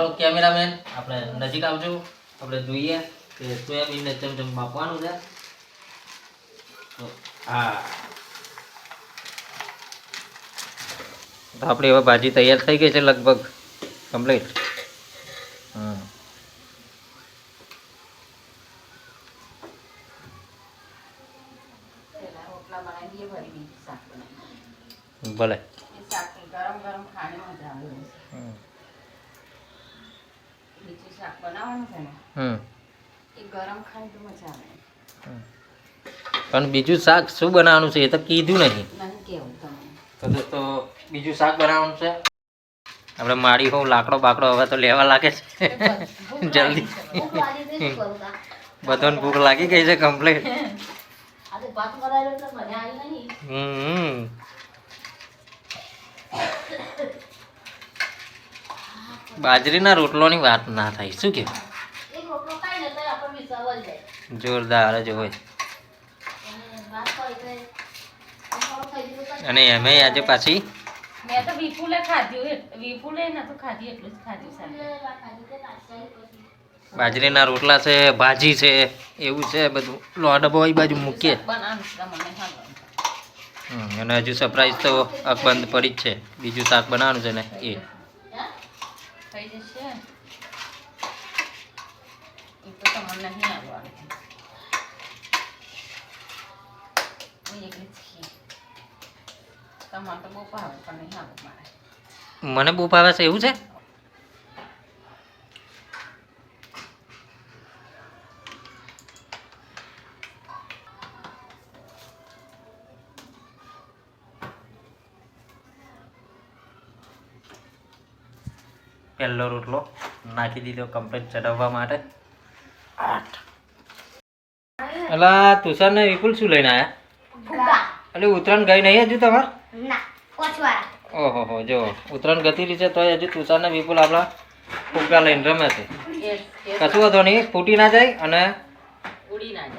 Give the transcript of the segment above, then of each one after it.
Cameraman આપણે નજીક આવજો. આપણે જોઈએ કે સોયાબીનને ચમચમ બાફવાનું છે. તો હા તો આપણી હવે ભાજી તૈયાર થઈ ગઈ છે લગભગ કમ્પ્લીટ હમ. ભલે. ગરમ ગરમ ખાવાની મજા આવે. શાક બનાવવાનું છે ને હમ. એ ગરમ ખાય તો મજા આવે. પણ બીજું શાક શું બનાવવાનું છે એ તો કીધું નહીં. નહીં કેવું તમે તો બીજું શાક બનાવવાનું છે. આપણે માડી હોઉં લાકડો બાકડો હવે તો લેવા લાગે છે. જલ્દી. બધાને ભૂખ લાગી ગઈ છે કમ્પ્લીટ હમ. બાજરીના રોટલોની વાત ના થાય. શું કે જોરદાર જ હોય અને એમે આજે પાછી મેં તો વિપુલે ખાધ્યું વિપુલે નતું ખાધ્યું એટલું જ ખાધ્યું બાજરીના રોટલા છે ભાજી છે એવું છે બધું. લો ડબ્બો એ બાજુ મૂકીએ. અને હજુ સરપ્રાઈઝ તો અકબંધ પડી જ છે. બીજું શાક બનાવવાનું છે ને એ. થઈ જશે. એ તો તમને નહીં આવવાનું. તો બહુ ભાવે નહીં આવે મને બહુ ભાવે છે, એવું છે? પહેલો રોટલો નાખી દીધો કમ્પ્લેટ ચડાવવા માટે આઠ અલા તુષાર ને વિપુલ શું લઈને આવ્યા એટલે ઉત્તરાયણ ગઈ નહીં હજુ તમારે ઓહો હો જો ઉત્તરાયણ ગતી રહી છે તોય હજુ તુષાર ને વિપુલ આપણા ફૂગા લઈને રમે છે કશું વાંધો નહીં ફૂટી ના જાય અને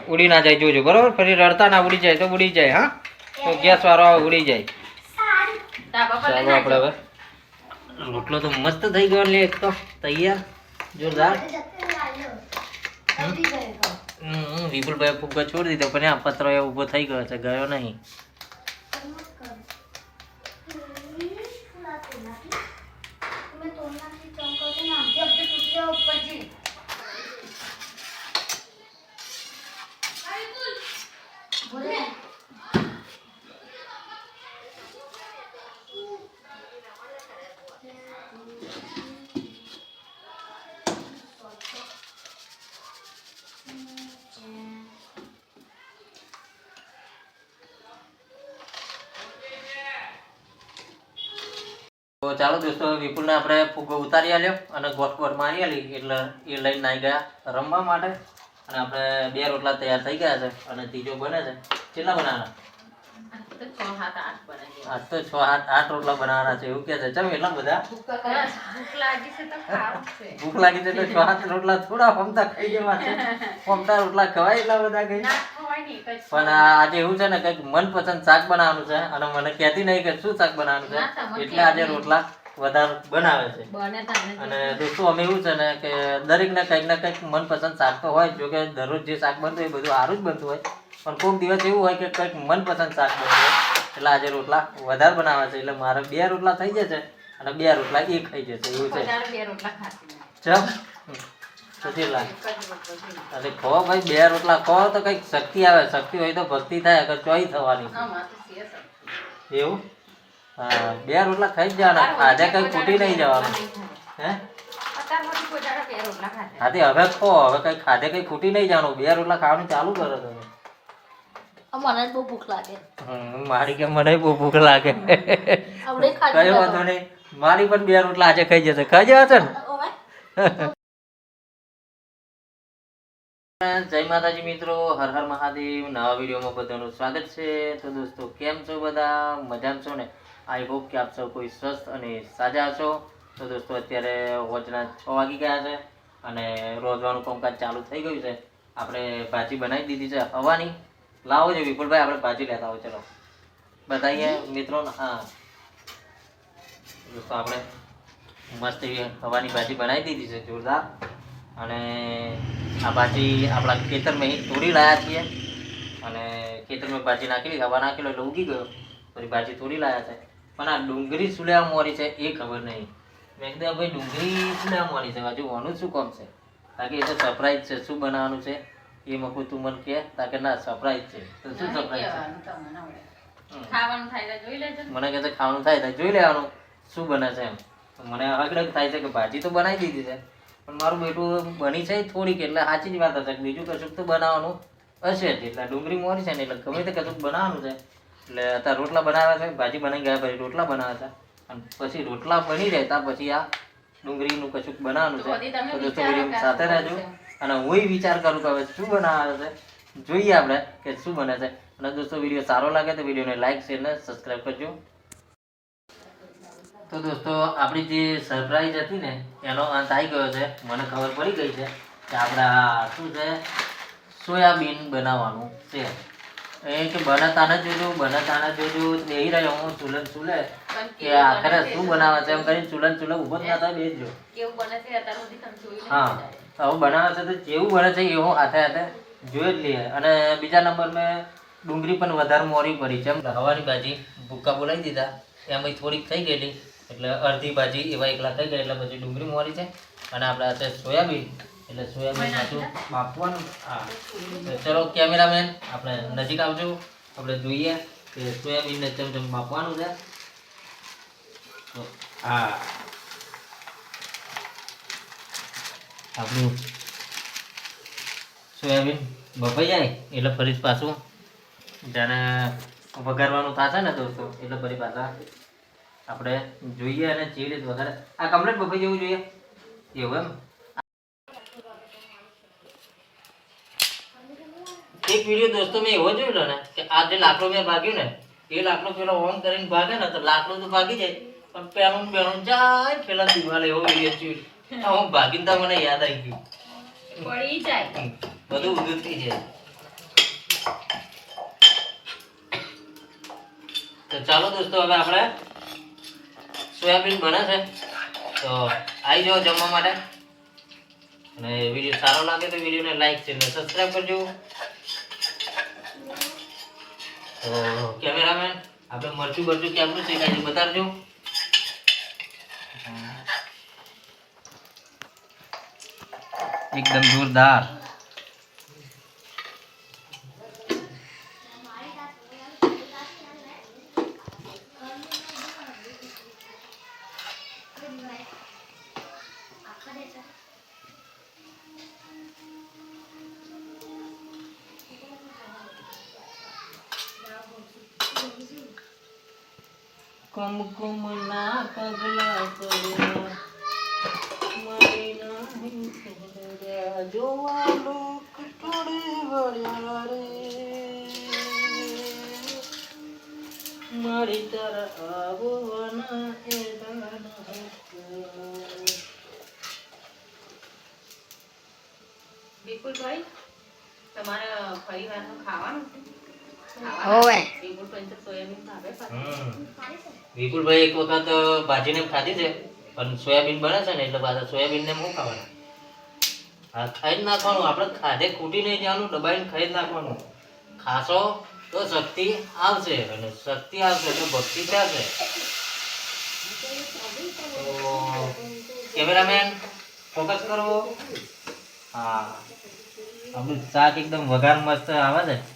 ઉડી ના જાય જોજો બરોબર ફરી રડતા ના ઉડી જાય તો ઉડી જાય હા તો ગેસ વાળો ઉડી જાય ચાલો આપણે હવે રોટલો તો મસ્ત થઈ ગયો લે એક તો. તૈયાર. જોરદાર. વિપુલભાઈ ફુગ્ગો છોડી દીધો, પણ આ પતરો એ ઊભો થઈ ગયો છે, ગયો નહીં. તો ચાલો દોસ્તો, વિપુલને આપણે ફુગ્ગો ઉતારી આલ્યો અને ગોટ મારી આલી, એટલે એ લઈને આવી ગયા રમવા માટે. અને આપણે બે રોટલા તૈયાર થઈ ગયા છે અને ત્રીજો બને છે. કેટલા બનાવવાના તો છ હાથ આઠ બનાવીએ આજ તો છ આઠ આઠ રોટલા બનાવવાના છે એવું કે છે. ચમ એટલા બધા. ભૂખ લાગી છે તો છે. આઠ રોટલા થોડા ફમતા ખાઈ જવા છે. ફમતા રોટલા ખવાય એટલા બધા ના કઈ પણ આજે એવું છે ને કંઈક મનપસંદ શાક બનાવવાનું છે. અને મને કહેતી નહીં કે શું શાક બનાવવાનું છે. એટલે આજે રોટલા વધારે બનાવે છે. અને દોસ્તો અમે એવું છે ને કે દરેકને કંઈક ને કંઈક મનપસંદ શાક તો હોય. જો કે દરરોજ જે શાક બનતું હોય એ બધું સારું જ બનતું હોય. પણ કોઈક દિવસ એવું હોય કે કંઈક મનપસંદ શાક બનતું એટલે આજે રોટલા વધારે બનાવે છે. એટલે મારે બે રોટલા થઈ જશે અને બે રોટલા એ ખાઈ જશે. એવું છે. ચમ. છે. અરે ખો ભાઈ બે રોટલા ખો તો કંઈક શક્તિ આવે. શક્તિ હોય તો ભક્તિ થાય અગર ચોઈ થવાની. એવું? હા બે રોટલા ખાઈ જ જવાના. આજે કંઈ ખૂટી નહીં જવાનું. હે? હા હવે ખો હવે કઈ ખાધે કઈ ખૂટી નહીં જવાનું. બે રોટલા ખાવાનું ચાલુ કરો તમે. મને બહુ ભૂખ લાગે. મારી કે મને બહુ ભૂખ લાગે. આપણે કઈ વાંધો નહીં. મારી પણ બે રોટલા આજે ખાઈ જશે. ખાઈ જવા છે ને? જય માતાજી મિત્રો. હર હર મહાદેવ. નવા વિડીયોમાં બધાનું સ્વાગત છે. તો દોસ્તો કેમ છો બધા? મજામાં છો ને? આઈ હોપ કે આપ સૌ કોઈ સ્વસ્થ અને સાજા છો તો દોસ્તો અત્યારે રોજના છ વાગી ગયા છે અને રોજવાનું કામકાજ ચાલુ થઈ ગયું છે. આપણે ભાજી બનાવી દીધી છે હવાની. લાવો છે વિપુલભાઈ, આપણે ભાજી લેતા આવો, ચલો. અહીંયા મિત્રો, હા. દોસ્તો, આપણે મસ્ત એવી હવાની ભાજી બનાવી દીધી છે, જોરદાર. અને આ ભાજી આપણા ખેતરમાં અહીં તોડી લાયા છીએ. અને ખેતરમાં ભાજી નાખેલી, હવા નાખેલો એટલે ઉગી ગયો. પછી ભાજી તોડી લાયા છે. પણ આ ડુંગળી સુલ્યા મોરી છે, એ ખબર નહીં. મેં કીધું ભાઈ ડુંગળી સુલ્યા મોરી છે. હજુ ઓનું શું કામ છે? બાકી એ તો સરપ્રાઈઝ છે, શું બનાવવાનું છે? એ મકું તું મને કે તા કે ના સરપ્રાઈઝ છે. તો શું સરપ્રાઈઝ છે. ખાવાનું થાય તો જોઈ લેજો. મને કહે છે ખાવાનું થાય તો જોઈ લેવાનું શું બને છે એમ. મને અગ્રગ થાય છે કે ભાજી તો બનાવી દીધી છે. પણ મારું બેટું બની છે થોડીક એટલે સાચી જ વાત હશે કે બીજું કશુંક તો બનાવવાનું હશે જ. એટલે ડુંગળી મોરી છે ને એટલે ગમે તે કશુંક બનાવવાનું છે. એટલે અત્યારે રોટલા બનાવ્યા છે ભાજી બનાવી ગયા પછી રોટલા બનાવ્યા છે. અને પછી રોટલા બની રહેતા પછી આ ડુંગળીનું કશુંક બનાવવાનું છે. તો દોસ્તો સાથે રહેજો. અને હું વિચાર કરું કે હવે શું બનાવે છે? જોઈએ આપણે કે શું બને છે. અને દોસ્તો વીડિયો સારો લાગે તો વિડીયોને લાઈક શેર ને સબસ્ક્રાઈબ કરજો. તો દોસ્તો, આપણી જે સરપ્રાઈઝ હતી ને, એનો અંત આવી ગયો છે. મને ખબર પડી ગઈ છે કે આપણે શું છે? સોયાબીન બનાવવાનું છે. એ કે બનાતા ન જોજો બનાતા ન જોજો બેહી રહ્યો હું ચૂલન ચૂલે. કે આખરે શું બનાવે છે? એમ કરીને ચૂલન ચૂલે ઊભો જ ના થાય બેસજો કેવું બને છે? અત્યાર સુધી તમે જોયું હા. હવે બનાવે છે તો જેવું બને છે એવું હાથે હાથે જોઈ જ લઈએ. અને બીજા નંબર મેં ડુંગળી પણ વધારે મોરી પડી છે. એમ હવાની ભાજી ભૂક્કા બોલાવી દીધા. એમાં થોડીક થઈ ગયેલી. એટલે અડધી ભાજી એવા એકલા થઈ ગયા એટલે પછી ડુંગળી મોરી છે. અને આપણે આ સોયાબીન. એટલે સોયાબીન પાછું બાફવાનું હા. ચલો કેમેરામેન આપણે નજીક આવજો. આપણે જોઈએ કે સોયાબીનને ચમચમ બાફવાનું છે. હા. આપણું સોયાબીન બફાઈ જાય એટલે ફરી પાછું જ્યારે વઘારવાનું થશે ને દોસ્તો એટલે ફરી પાછા આપણે જોઈએ અને જે રીતે વધારે આ કમ્પ્લેટ બફાઈ જવું જોઈએ. એવું એમ? એક વીડિયો દોસ્તો મેં એવો જોયેલો ને કે આ જે લાકડો મેં ભાગ્યું ને એ લાકડો પેલો ઓન કરીને ભાગે ને તો લાકડો તો ભાગી જાય. પણ પેલું પેલું જાય પેલા દિવાલે એવો વીડિયો જોયો. હું ભાગીને તો મને યાદ આવી ગયું. પડી જાય. બધું થઈ જાય. તો ચાલો દોસ્તો હવે આપણે સોયાબીન બને છે. તો આવી જાઓ જમવા માટે. અને વીડિયો સારો લાગે તો વિડીયોને લાઈક છે ને સબસ્ક્રાઈબ કરજો. કેમેરામેન આપણે મરચું બરચું કેમનું છે છે બતાવજો એકદમ જોરદાર. કુમકુમના પગલા પડ્યા. મારી જોવા લોક ટોળે વળ્યા રે. મારી તારા આવવાના એલાન હતા. વિપુલભાઈ, તમારે પરિવારનું ખાવાનું છે? હોવે. વિપુલભાઈ એક વખત ભાજીને ખાધી છે, પણ સોયાબીન બને છે ને, એટલે પાછા સોયાબીનને હું ખાવાના? હા, ખાઈ જ નાખવાનું. આપણે ખાધે ખૂટી નહીં જવાનું, દબાઈને ખાઈ નાખવાનું. ખાશો તો શક્તિ આવશે, અને શક્તિ આવશે તો ભક્તિ થશે. કેમેરામેન, ફોકસ કરો. હા. આપણું શાક એકદમ વઘાર મસ્ત આવે છે.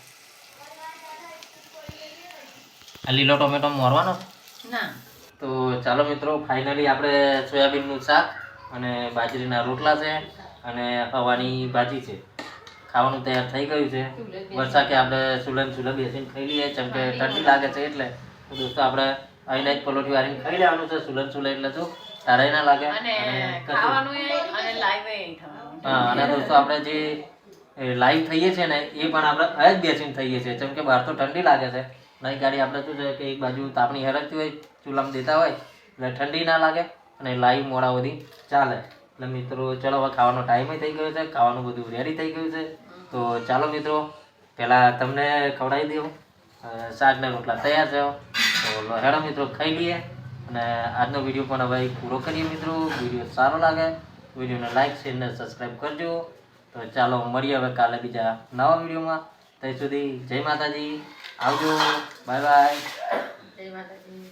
આ લીલો ટોમેટો મોરવાનો? ના. તો ચાલો મિત્રો ફાઇનલી આપણે સોયાબીનનું શાક અને બાજરીના રોટલા છે અને હવાની ભાજી છે. ખાવાનું તૈયાર થઈ ગયું છે. વરસાદ કે આપણે સુલન સુલન બેસીને ખાઈ લઈએ જેમ કે ઠંડી લાગે છે એટલે. દોસ્તો આપણે અહીંના જ પલોઠી વારીને ખાઈ લેવાનું છે સુલન સુલન એટલે શું તારાય ના લાગે. અને હા અને દોસ્તો આપણે જે લાઈવ થઈએ છીએ ને એ પણ આપણે અહીં જ બેસીને થઈએ છીએ જેમ કે બહાર તો ઠંડી લાગે છે. નહીં ગાડી આપણે શું છે કે એક બાજુ તાપણી હરકતી હોય ચૂલામાં દેતા હોય એટલે ઠંડી ના લાગે અને લાઈવ મોડા સુધી ચાલે. એટલે મિત્રો ચલો હવે ખાવાનો ટાઈમ થઈ ગયો છે ખાવાનું બધું રેડી થઈ ગયું છે. તો ચાલો મિત્રો પહેલાં તમને ખવડાવી દઉં. અ, શાક ને રોટલા તૈયાર છે તો હેડો મિત્રો ખાઈ લઈએ. અને આજનો વીડિયો પણ હવે પૂરો કરીએ મિત્રો. વીડિયો સારો લાગે વિડીયોને લાઈક શેર ને સબસ્ક્રાઈબ કરજો. તો ચાલો મળીએ હવે કાલે બીજા નવા વિડીયોમાં ત્યાં સુધી જય માતાજી. આવજો. બાય બાય જય માતાજી.